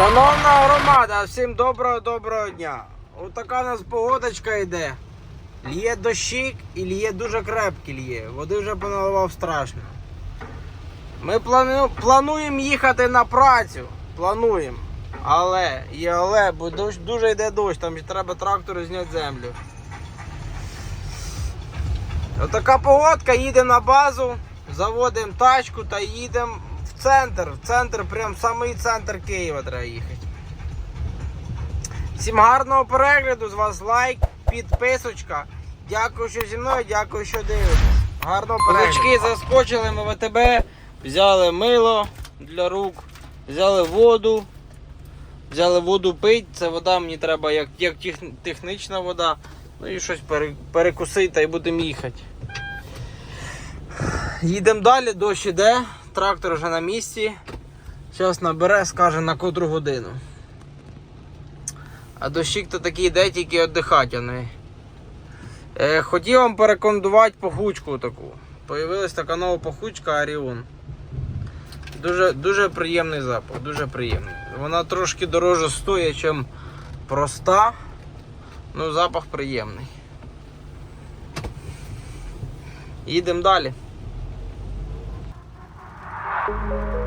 Шановна громада, всім доброго доброго дня. Отака у нас погодочка йде. Лє дощик і лє дуже крепкий лє. Води вже поналивав страшно. Ми плану... плануємо їхати на працю. Плануємо. Але, є але, бо дощ, дуже йде дощ, там ще треба трактору зняти землю. Отака погодка, їдемо на базу, заводимо тачку та їдемо центр. Центр, прям самий центр Києва треба їхати. Всім гарного перегляду, з вас лайк, підписочка. Дякую, що зі мною, дякую, що дивитесь. Перегляду. Козачки заскочили ми в АТБ, взяли мило для рук, взяли воду. Взяли воду пить, це вода мені треба як, як технічна вода. Ну і щось перекусити й будемо їхати. Їдемо далі, дощ іде, трактор вже на місці. Зараз набере, скаже на котру годину. А дощик то такий йде, тільки віддихати, не. Е, хотів вам порекомендувати пахучку таку. Появилась така нова пахучка Аріон. Дуже, дуже приємний запах, дуже приємний. Вона трошки дороже стоїть, ніж проста. Ну, запах приємний. Їдемо далі. Козачки,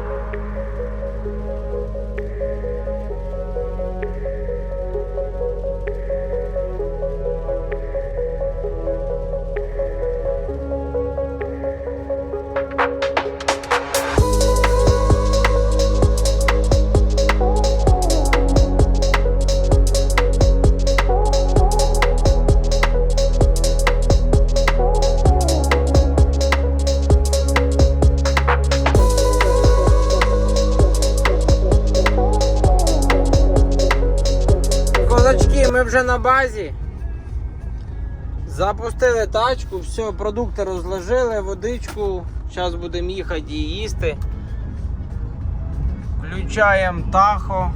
базі. Запустили тачку, все, продукти розложили, водичку. Зараз будемо їхати і їсти. Включаємо тахо.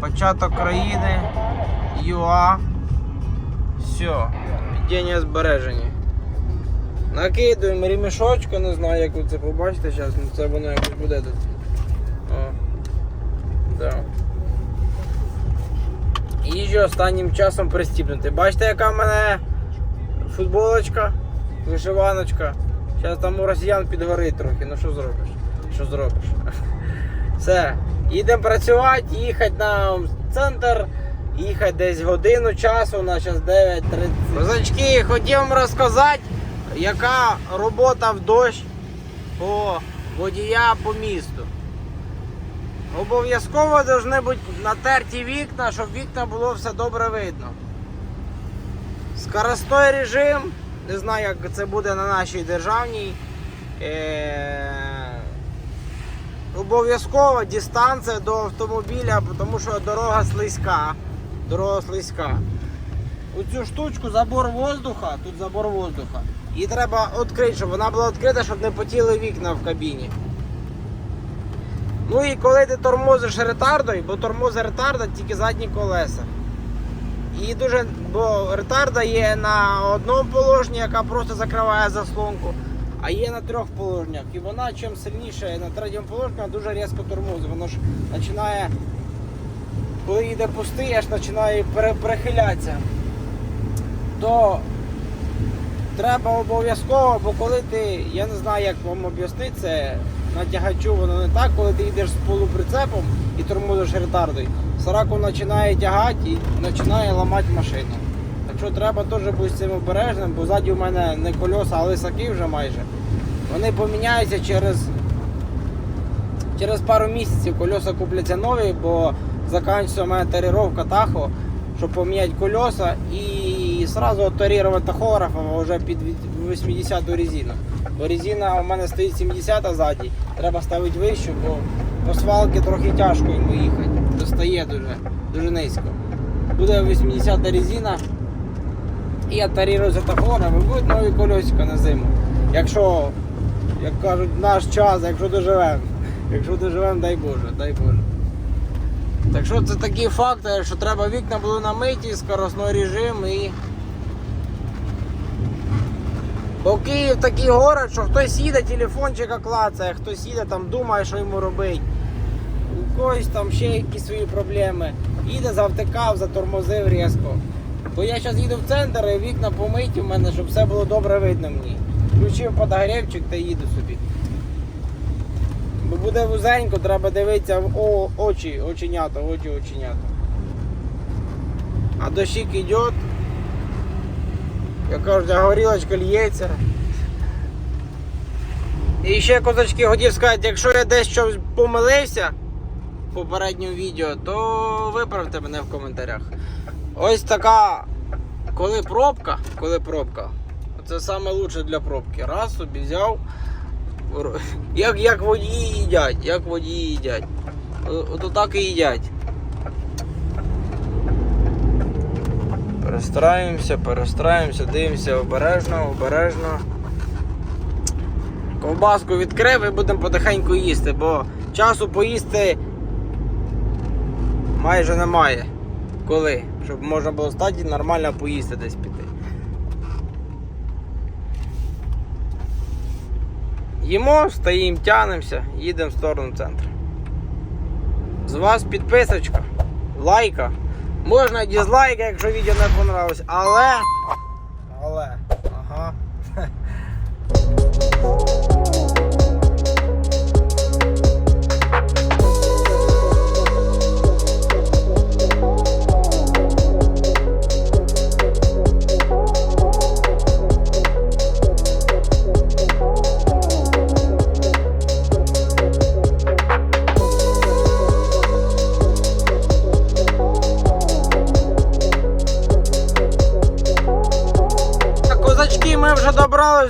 Початок країни. ЮА. Все. Піддення збережені. Накидуємо ремішочку, не знаю, як ви це побачите зараз, ну це воно якось буде тут. О. Да. Їжджу останнім часом пристібнути. Бачите, яка в мене футболочка, вишиваночка. Зараз там у росіян підгорить трохи. Ну що зробиш? Що зробиш? Все. Їдемо працювати, їхати на центр, їхати десь годину часу, у нас зараз 9.30. Козачки, хотів вам розказати, яка робота в дощ по водія по місту. Обов'язково повинні бути натерті вікна, щоб вікна було все добре видно. Скоростной режим, не знаю, як це буде на нашій державній. Е- Обов'язково дистанція до автомобіля, тому що дорога слизька. Дорога слизька. Оцю штучку забор воздуха, тут забор воздуха. Її треба відкрити, щоб вона була відкрита, щоб не потіли вікна в кабіні. Ну і коли ти тормозиш ретардою, бо тормози ретарда тільки задні колеса. І дуже, бо ретарда є на одному положенні, яка просто закриває заслонку, а є на трьох положеннях. І вона чим сильніше на третьому положенні, вона дуже різко тормозить. Воно ж починає, коли йде пустий, аж починає пере- перехилятися. То треба обов'язково, бо коли ти, я не знаю, як вам об'яснити це, на тягачу воно не так, коли ти йдеш з полуприцепом і тормозиш ретардою, сараку починає тягати і починає ламати машину. Так що треба теж бути з цим обережним, бо ззаді у мене не кольоса, а лисаки вже майже. Вони поміняються через, через пару місяців. Кольоса купляться нові, бо закінчується у мене таріровка тахо, щоб поміняти кольоса і одразу оторірувати тахографом вже під 80-ту резину. Бо резина у мене стоїть 70 ззаді, треба ставити вищу, бо по свалки трохи тяжко йому їхати. Достає дуже, дуже низько. Буде 80 резина. І я тарірую за і будуть нові кольосика на зиму. Якщо, як кажуть, наш час, якщо доживемо. Якщо доживемо, дай Боже, дай Боже. Так що це такі факти, що треба вікна були намиті, скоростний режим і Бо Київ такий город, що хтось їде, телефончика клацає, хтось їде там думає, що йому робити. У когось там ще якісь свої проблеми. Їде, завтикав, затормозив різко. Бо я зараз їду в центр і вікна помиті в мене, щоб все було добре видно мені. Включив подогрівчик та їду собі. Бо буде вузенько, треба дивитися в о- очі, оченята, очі, оченята. А дощик йде. Як кажуть, а горілочка лється. І ще козачки хотів сказати, якщо я десь щось помилився в попередньому відео, то виправте мене в коментарях. Ось така, коли пробка, коли пробка, це лучше для пробки. Раз собі взяв. Як, як водії їдять, як водії їдять. Ото так і їдять. Перестраюємося, перестраюємося, дивимося обережно, обережно. Ковбаску відкрив і будемо потихеньку їсти, бо часу поїсти майже немає. Коли? Щоб можна було стати нормально поїсти десь піти. Їмо, стоїмо, тянемося, їдемо в сторону центру. З вас підписочка, лайка. Можна дізлайк, якщо відео не понравилось, але. Але.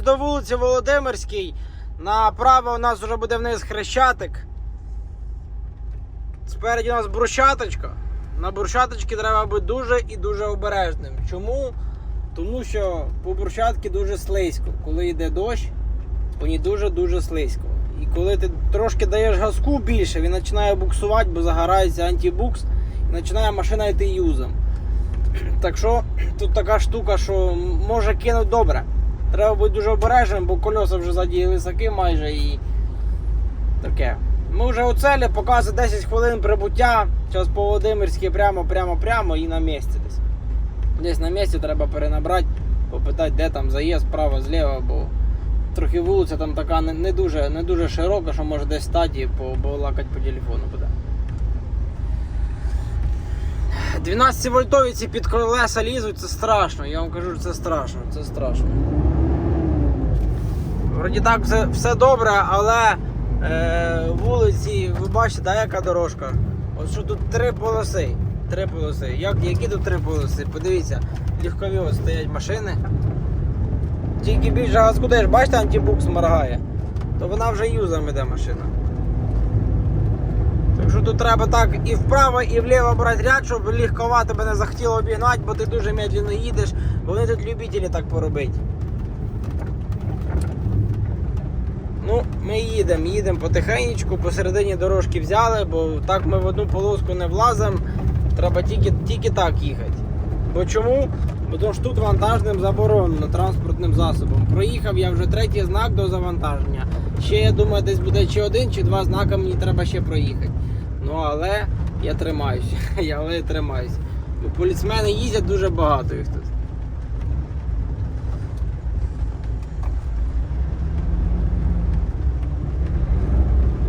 До вулиці Володимирській. Направо у нас вже буде вниз хрещатик. Спереді у нас брусчаточка. На брусчаточці треба бути дуже і дуже обережним. Чому? Тому що по брусчатці дуже слизько. Коли йде дощ, по ній дуже-дуже слизько. І коли ти трошки даєш газку більше, він починає буксувати, бо загорається антибукс, і починає машина йти юзом. Так що тут така штука, що може кинути добре. Треба бути дуже обережним, бо кольоса вже ззаді високі майже і таке. Ми вже у целі, показує 10 хвилин прибуття. Зараз по Володимирській прямо, прямо, прямо і на місці десь. Десь на місці треба перенабрати, попитати, де там заїзд, справа, зліва, бо трохи вулиця там така не, не, дуже, не дуже широка, що може десь стати і побалакати по телефону буде. 12 вольтові ці під колеса лізуть, це страшно. Я вам кажу, це страшно, це страшно. Вроді так все, все добре, але е, вулиці, ви бачите, да, яка дорожка? От що тут три полоси. Три полоси. Як, які тут три полоси? Подивіться, легкові от стоять машини. Тільки більше газку даєш, бачите, антибукс моргає, то вона вже юзом іде машина. Так що тут треба так і вправо, і вліво брати ряд, щоб легкова тебе не захотіло обігнати, бо ти дуже медленно їдеш, вони тут любителі так поробити. Ну, ми їдемо, їдемо потихеньку, посередині дорожки взяли, бо так ми в одну полоску не влазимо. Треба тільки, тільки так їхати. Бо чому? Бо тому що тут вантажним заборонено транспортним засобом. Проїхав я вже третій знак до завантаження. Ще я думаю, десь буде чи один, чи два знака мені треба ще проїхати. Ну але я тримаюся. Я але я тримаюся. Бо поліцмени їздять дуже багато їх тут.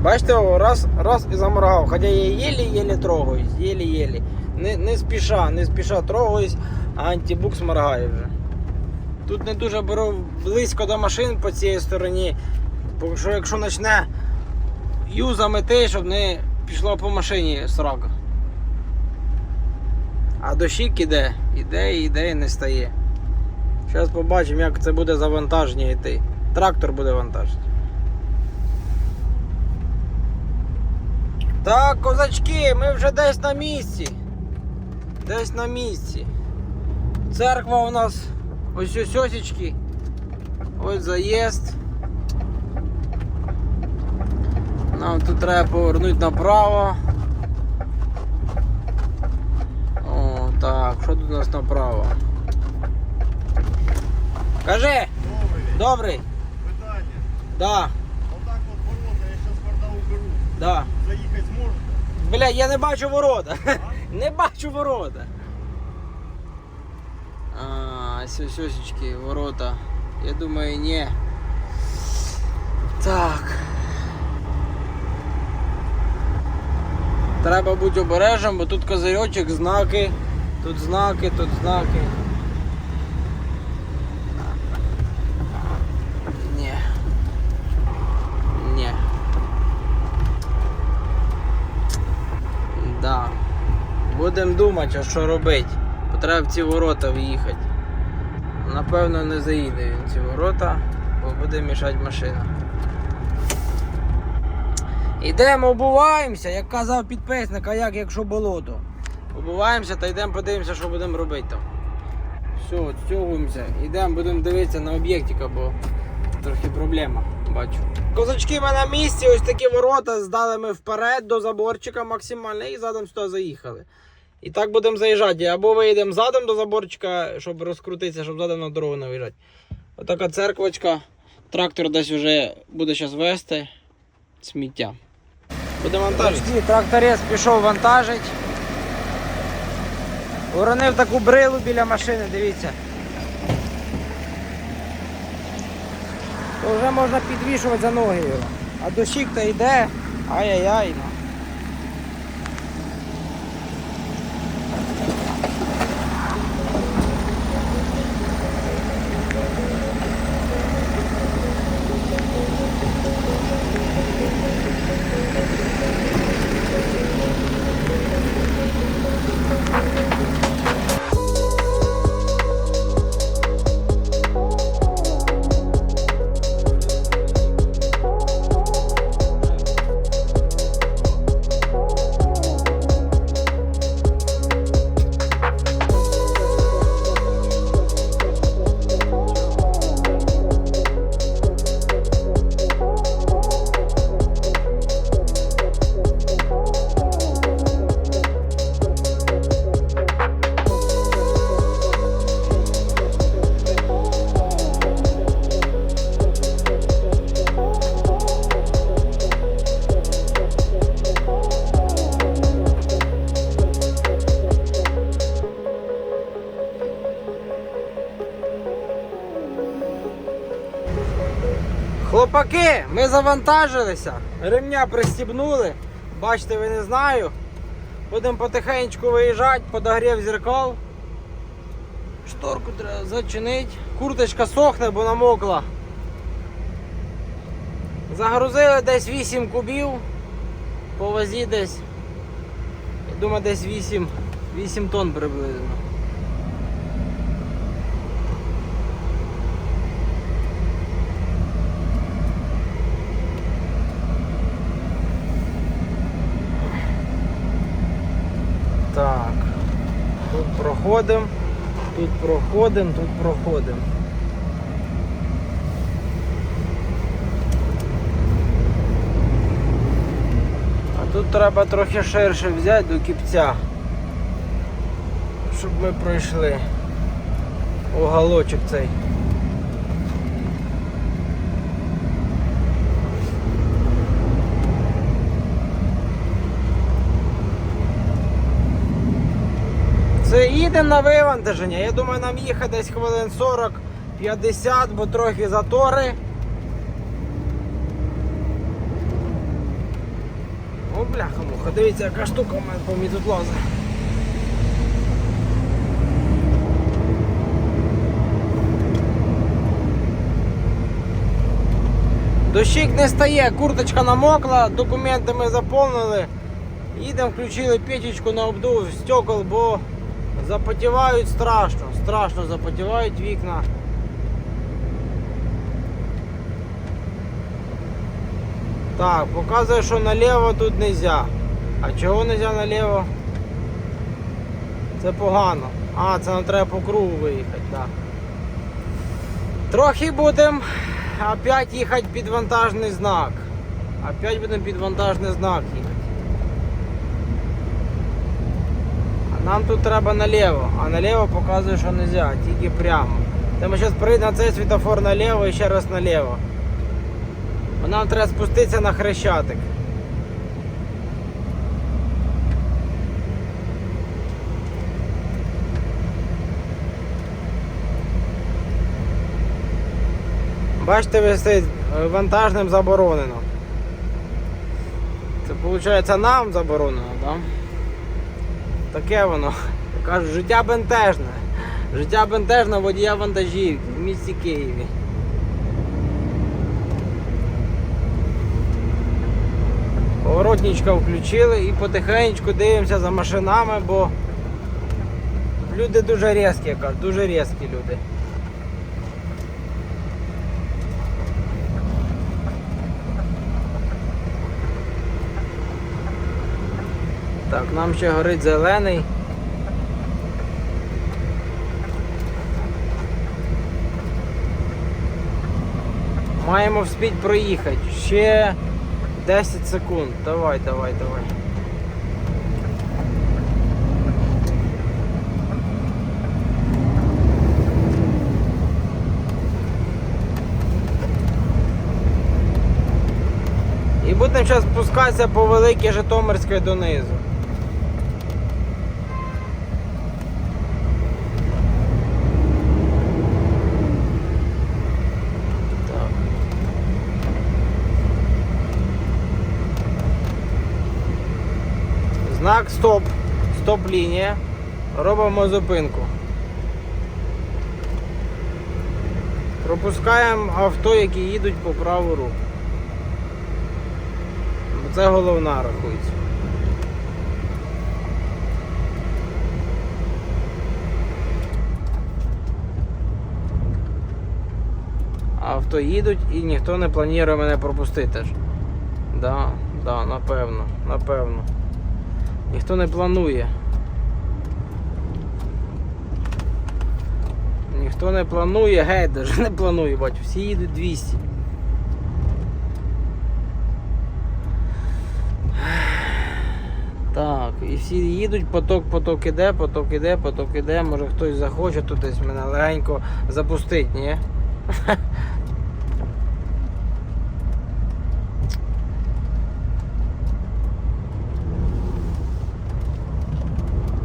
Бачите, раз, раз і заморгав. Хоча я єлі-єлі трогаюсь, єлі-єлі. Не, не спіша, не спіша трогаюсь, а антибукс моргає вже. Тут не дуже беру близько до машин по цій стороні. Бо що якщо почне юзами ти, щоб не пішло по машині срака. А дощик іде, іде, іде і не стає. Зараз побачимо, як це буде завантаження йти. Трактор буде вантажити. Так, козачки, ми вже десь на місці. Десь на місці. Церква у нас ось ось осічки. Ось заїзд. Нам тут треба повернути направо. О, так, що тут у нас направо? Кажи! Добрий. Питання. Да, Отак от ворота, я зараз борда уберу. да. Заїхати? Бля, я не бачу ворота. Не бачу ворота. А, сосечки, ворота. Я думаю, ні. Так. Треба бути обережним, бо тут козирьочок, знаки, тут знаки, тут знаки. Ні. Ні. Да. Будемо думати, а що робити. Треба в ці ворота в'їхати. Напевно, не заїде він ці ворота, бо буде мішати машина. Ідемо, обуваємося, як казав підписник, а як якщо болото. Обуваємося та йдемо подивимося, що будемо робити там. Все, відстягуємося, йдемо, будемо дивитися на об'єктика, бо трохи проблема, бачу. Козачки ми на місці, ось такі ворота здали ми вперед до заборчика максимально і задом сюди заїхали. І так будемо заїжджати. Або виїдемо задом до заборчика, щоб розкрутитися, щоб задом на дорогу не виїжджати. Отака церквочка. Трактор десь вже буде зараз вести. Сміття. Буде вантажити. Тракторець пішов вантажить. Уронив таку брилу біля машини, дивіться. Вже можна підвішувати за ноги його. А дощик то йде. Ай-яй-яй. Завантажилися, ремня пристібнули. Бачите, ви не знаю. Будемо потихеньку виїжджати, подогрів зеркал. Шторку треба зачинити. Курточка сохне, бо намокла. Загрузили десь 8 кубів. По вазі десь. Я думаю, десь 8, 8 тонн приблизно. Так. Тут проходимо, тут проходимо, тут проходимо. А тут треба трохи ширше взяти до кіпця, щоб ми пройшли уголочок цей. Це їдемо на вивантаження. Я думаю, нам їхати десь хвилин 40-50, бо трохи затори. О, бляха муха, дивіться, яка штука у мене по мені тут лазить. Дощик не стає, курточка намокла, документи ми заповнили. Їдемо, включили печечку на обдув стекол, бо запотівають страшно, страшно запотівають вікна. Так, показує, що наліво тут не можна. А чого не можна наліво? Це погано. А, це нам треба по кругу виїхати, так. Трохи будемо опять їхати під вантажний знак. Опять будемо під вантажний знак їхати. А нам тут треба наліво, а наліво показує, що не можна, тільки прямо. Та ми зараз прийдемо на цей світофор наліво і ще раз наліво. Бо нам треба спуститися на хрещатик. Бачите, висить е, вантажним заборонено. Це виходить нам заборонено, так? Таке воно. Я кажу, життя бентежне. Життя бентежне водія вантажівки в місті Києві. Поворотничка включили і потихеньку дивимося за машинами, бо люди дуже різкі, я дуже різкі люди. Так, нам ще горить зелений. Маємо вспіть проїхати. Ще 10 секунд. Давай, давай, давай. І будемо зараз спускатися по великій Житомирській донизу. Так. Знак стоп. Стоп лінія. Робимо зупинку. Пропускаємо авто, які їдуть по праву руку. Це головна рахується. Авто їдуть і ніхто не планує мене пропустити ж. Да, да, напевно, напевно. Ніхто не планує. Ніхто не планує, геть, даже не планує, бачу, всі їдуть 200. Так, і всі їдуть, поток, поток іде, поток іде, поток іде, може хтось захоче тут десь мене легенько запустить, ні?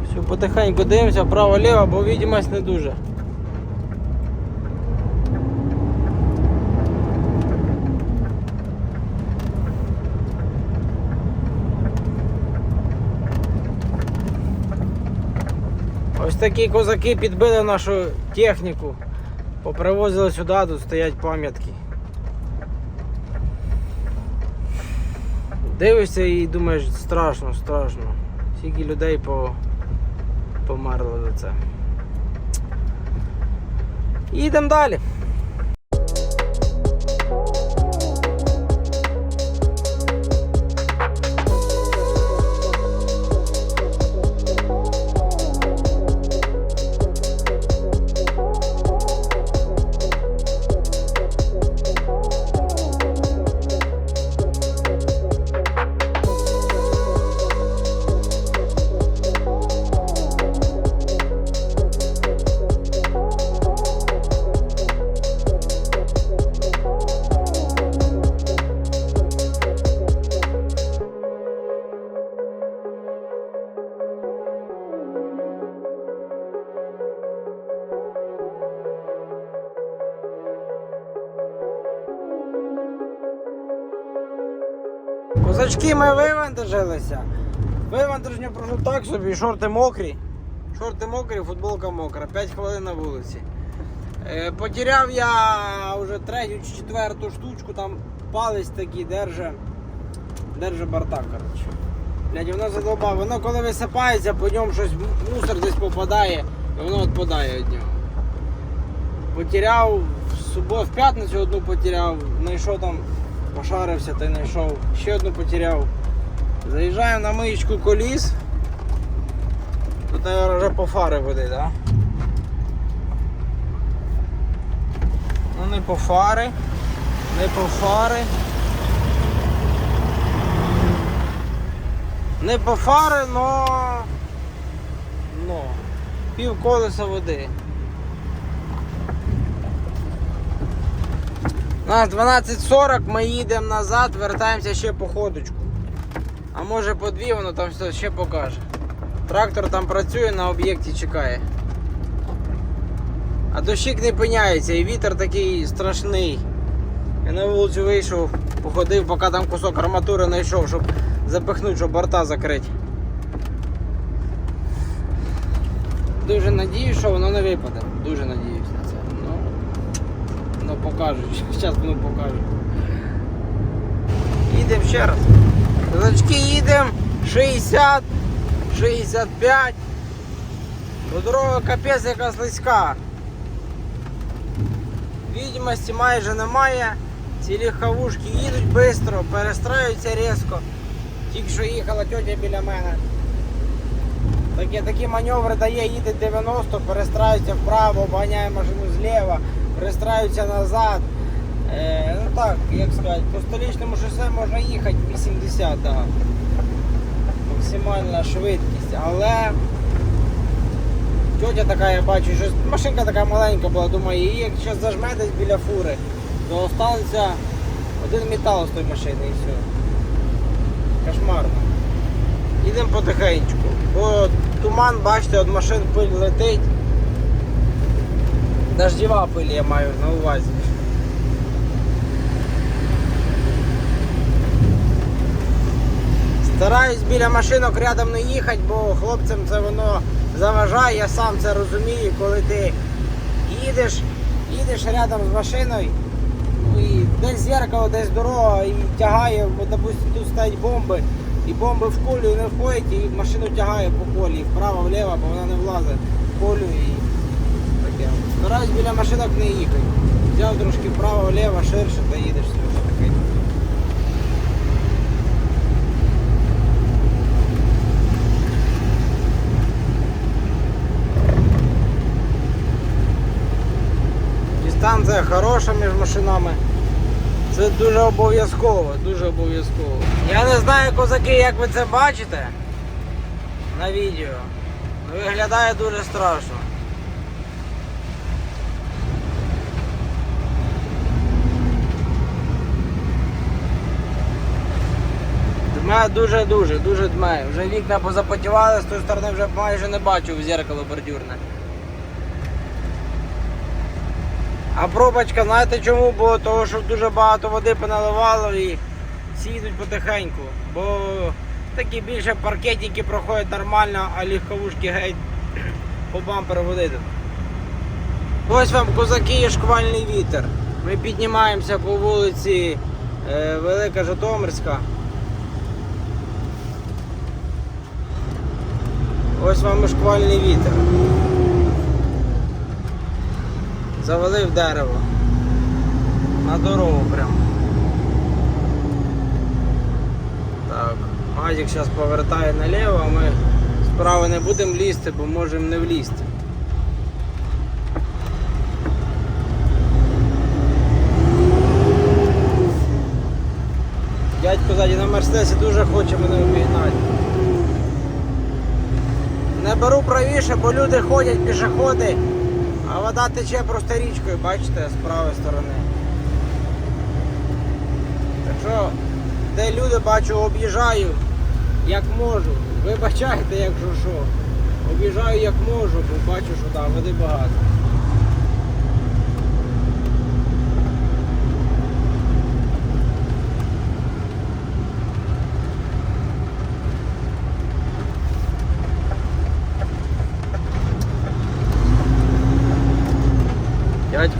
Все, потихеньку дивимося, право-ліво, бо відімость не дуже. Ось такі козаки підбили нашу техніку, попривозили сюди, тут стоять пам'ятки. Дивишся і думаєш, страшно, страшно. Скільки людей по... померло за це. Їдемо далі. Вивантажилися. Вивантаження пройшло так собі, шорти мокрі. Шорти мокрі, футболка мокра, 5 хвилин на вулиці. Е, потеряв я вже третю чи четверту штучку, там палець такий держи, держи борта, коротше. Блядь, воно задовбав, воно коли висипається, по ньому щось мусор десь попадає, і воно відпадає від нього. Потеряв в суботу, в п'ятницю одну потеряв, знайшов там, пошарився та й знайшов, ще одну потеряв. Заїжджаємо на миєчку коліс. Тут вже по фари води, так? Да? Ну не по фари, не по фари. Не по фари, но... но пів колеса води. У нас 12.40, ми їдемо назад, вертаємося ще по ходочку. А може по дві, воно там все ще покаже. Трактор там працює на об'єкті чекає. А дощик не пиняється і вітер такий страшний. Я на вулицю вийшов, походив, поки там кусок арматури знайшов, щоб запихнути, щоб борта закрити. Дуже надіюсь, що воно не випаде. Дуже надіюсь на це. Ну, ну покажуть. Зараз воно покажуть. Їдемо ще раз. Козачки їдемо 60, 65. Бо дорога капець яка слизька. Відомості майже немає. Ці легковушки їдуть швидко, перестраюються різко. Тільки що їхала тетя біля мене. Такі, такі маневри дає, їде 90, перестраюється вправо, обганяє машину зліва, перестраюється назад. Е, ну так, як сказати, по столичному шосе можна їхати 80, да. максимальна швидкість, але тетя така, я бачу, що машинка така маленька була, думаю, її як зараз зажме десь біля фури, то останеться один метал з тої машини і все. Кошмарно. Їдемо потихеньку. Бо туман, бачите, від машин пиль летить. Дождєва пиль я маю на увазі. Стараюсь біля машинок рядом не їхати, бо хлопцям це воно заважає, я сам це розумію, коли ти їдеш, їдеш рядом з машиною, ну і десь зеркало, десь дорога і тягає, бо, допустим, тут стоять бомби, і бомби в колію не входять, і машину тягає по колії, вправо, вліво, бо вона не влазить в колію і таке. Стараюсь біля машинок не їхати. Взяв трошки вправо, вліво, ширше та їдеш хороша між машинами. Це дуже обов'язково, дуже обов'язково. Я не знаю, козаки, як ви це бачите на відео. Виглядає дуже страшно. Дме дуже-дуже, дуже дме. Вже вікна позапотівали, з тої сторони вже майже не бачу в зеркало бордюрне. А пробочка, знаєте чому? Бо того, що дуже багато води поналивало і всі йдуть потихеньку. Бо такі більше паркетники проходять нормально, а легковушки геть по бамперу води тут. Ось вам козаки і шквальний вітер. Ми піднімаємося по вулиці е, Велика Житомирська. Ось вам і шквальний вітер. Завалив дерево. На дорогу прям. Так, Мазик зараз повертає наліво, а ми справа не будемо лізти, бо можемо не влізти. Дядько ззаді на Мерседесі дуже хоче мене обігнати. Не беру правіше, бо люди ходять, пішоходи. А вода тече просто річкою, бачите, з правої сторони. Так що, де люди бачу, об'їжджаю як можу. Вибачайте, якщо що. Об'їжджаю як можу, бо бачу, що там води багато.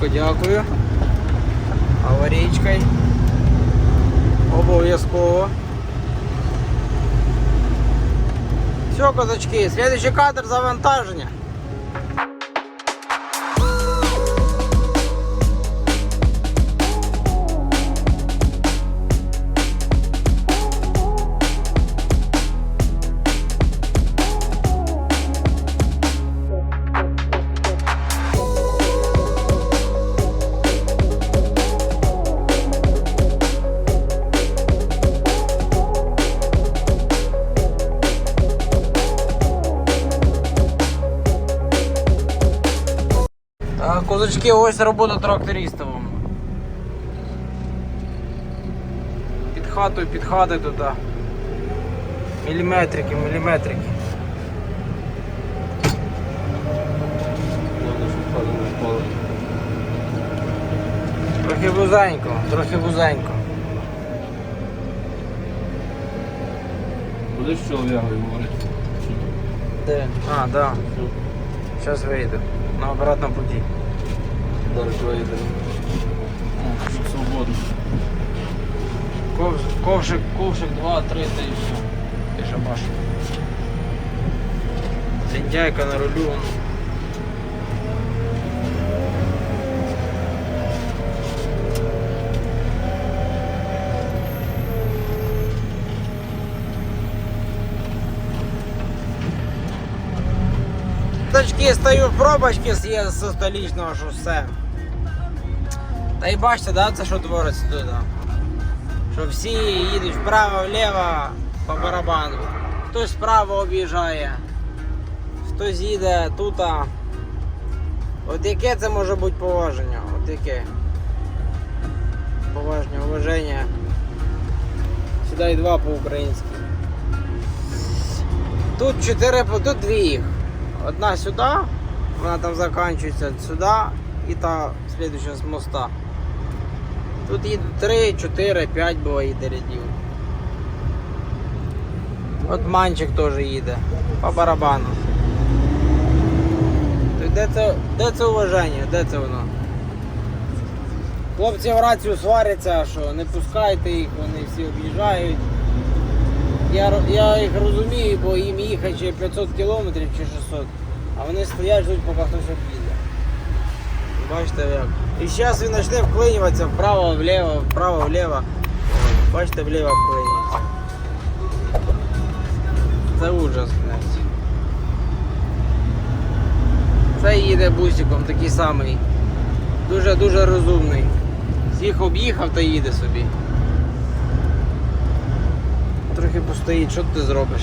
Дядько, дякую. Аварійкою. Обов'язково. Все, козачки, следующий кадр завантаження. Козачки, ось робота тракториста вам. хатою підходить туди. Міліметрики, міліметрики. Трохи вузенько, трохи вузенько. Будеш чоловікою говорити? Чи? Де? А, да. Зараз вийду. На обратному путі. Зараз виїдемо. Що свободно. Ковш, ковшик, ковшик 2, 3 та і все. Ти шабаш. Лентяйка на рулю. он. Тачки стою в пробочки з'їзд зі столічного шосе. Та й бачите, да, це що твориться тут. да? що всі їдуть вправо, вліво по барабану. Хтось справа об'їжджає, хтось їде тут. От яке це може бути поваження? От яке? Поваження, уваження. Сюди два по-українськи. Тут чотири, тут дві їх. Одна сюди, вона там закінчується сюди і та слідуюча з моста. Тут їде 3, 4, 5 буває їде рядів. От манчик теж їде. По барабану. Де це, де це уваження? Де це воно? Хлопці в рацію сваряться, що не пускайте їх, вони всі об'їжджають. Я, я їх розумію, бо їм їхати ще 500 кілометрів чи 600, а вони стоять, ждуть, поки хтось об'їде. Бачите як. І зараз він почне вклинюватися вправо, вліво, вправо, вліво. Бачите, вліво вклинюється. Це ужас, блядь. Це їде бусиком такий самий. Дуже-дуже розумний. Всіх об'їхав та їде собі. Трохи постоїть, що ти зробиш?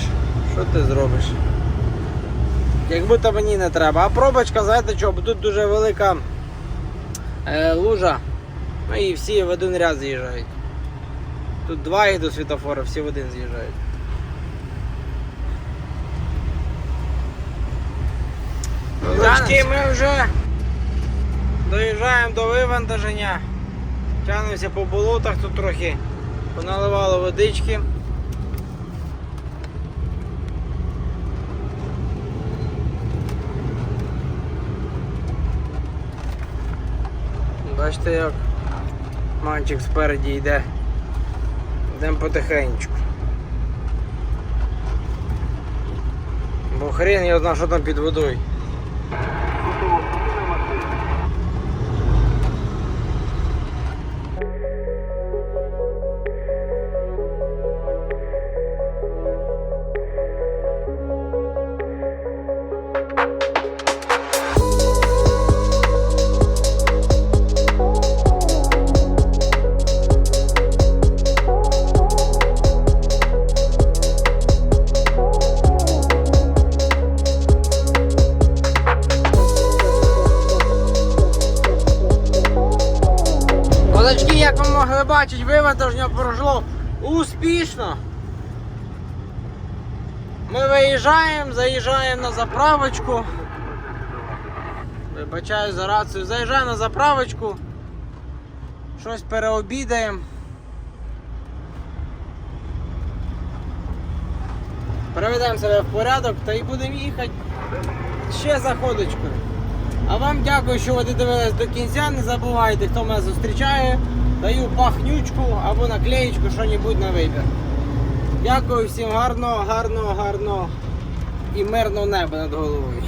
Що ти зробиш? Як будто мені не треба. А пробочка, знаєте що, бо тут дуже велика лужа. Ну і всі в один ряд з'їжджають. Тут два їх до світофора, всі в один з'їжджають. Дочки, ми вже доїжджаємо до вивантаження. Тягнемося по болотах, тут трохи поналивало водички. Бачите, як манчик спереді йде. Йдемо потихеньку. Бо хрен я знаю, що там під водою. Бачити, вивантаження пройшло успішно. Ми виїжджаємо, заїжджаємо на заправочку. Вибачаю за рацію. Заїжджаємо на заправочку. Щось переобідаємо. Приведемо себе в порядок та і будемо їхати ще за ходочкою. А вам дякую, що ви додивились до кінця. Не забувайте, хто мене зустрічає. Даю пахнючку або наклеєчку, що-небудь на вибір. Дякую всім гарного, гарного, гарного і мирного неба над головою.